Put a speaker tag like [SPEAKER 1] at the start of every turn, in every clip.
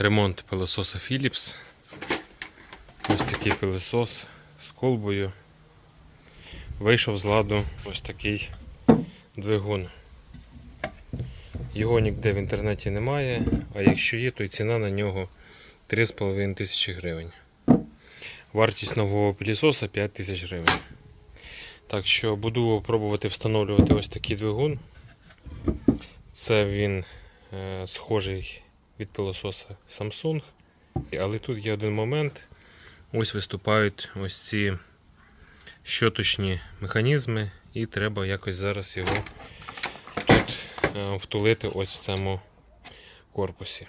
[SPEAKER 1] ремонт пилососа Philips. Ось такий пилосос з колбою. Вийшов з ладу ось такий двигун. Його ніде в інтернеті немає, а якщо є, то й ціна на нього 3,5 тисячі гривень. Вартість нового пилісоса 5 тисяч гривень. Так що буду пробувати встановлювати ось такий двигун. Це він е, схожий від пилососа Samsung. Але тут є один момент. Ось виступають ось ці щоточні механізми, і треба якось зараз його тут е, втулити ось в цьому корпусі.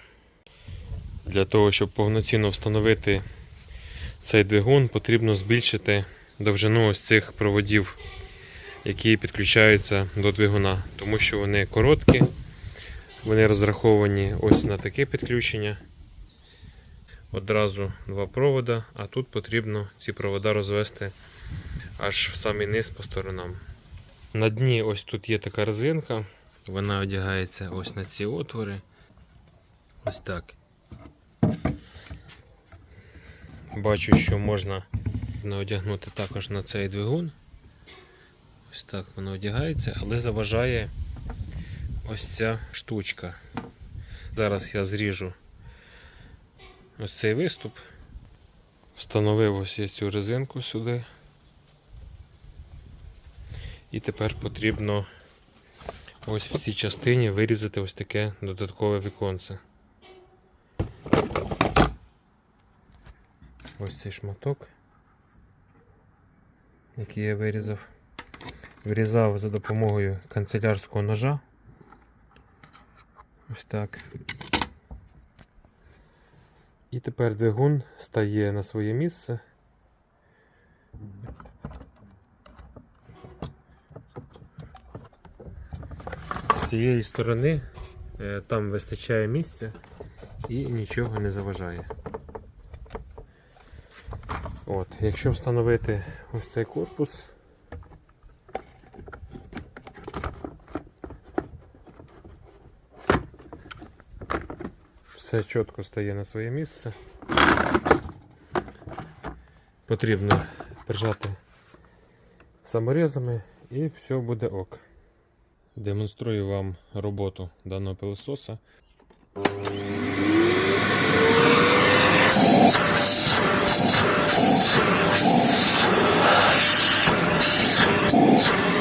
[SPEAKER 1] Для того, щоб повноцінно встановити цей двигун, потрібно збільшити довжину ось цих проводів, які підключаються до двигуна, тому що вони короткі, вони розраховані ось на таке підключення. Одразу два провода, а тут потрібно ці провода розвести аж в самий низ по сторонам. На дні ось тут є така резинка, вона одягається ось на ці отвори. Ось так. Бачу, що можна одягнути також на цей двигун. Ось так воно одягається, але заважає ось ця штучка. Зараз я зріжу ось цей виступ. Встановив ось я цю резинку сюди. І тепер потрібно ось в цій частині вирізати ось таке додаткове віконце. Ось цей шматок, який я вирізав. Вирізав за допомогою канцелярського ножа. Ось так. І тепер двигун стає на своє місце. З цієї сторони е, там вистачає місця і нічого не заважає. От, якщо встановити ось цей корпус, Все чітко стає на своє місце. Потрібно прижати саморізами і все буде ок. Демонструю вам роботу даного пилососа. Thank you.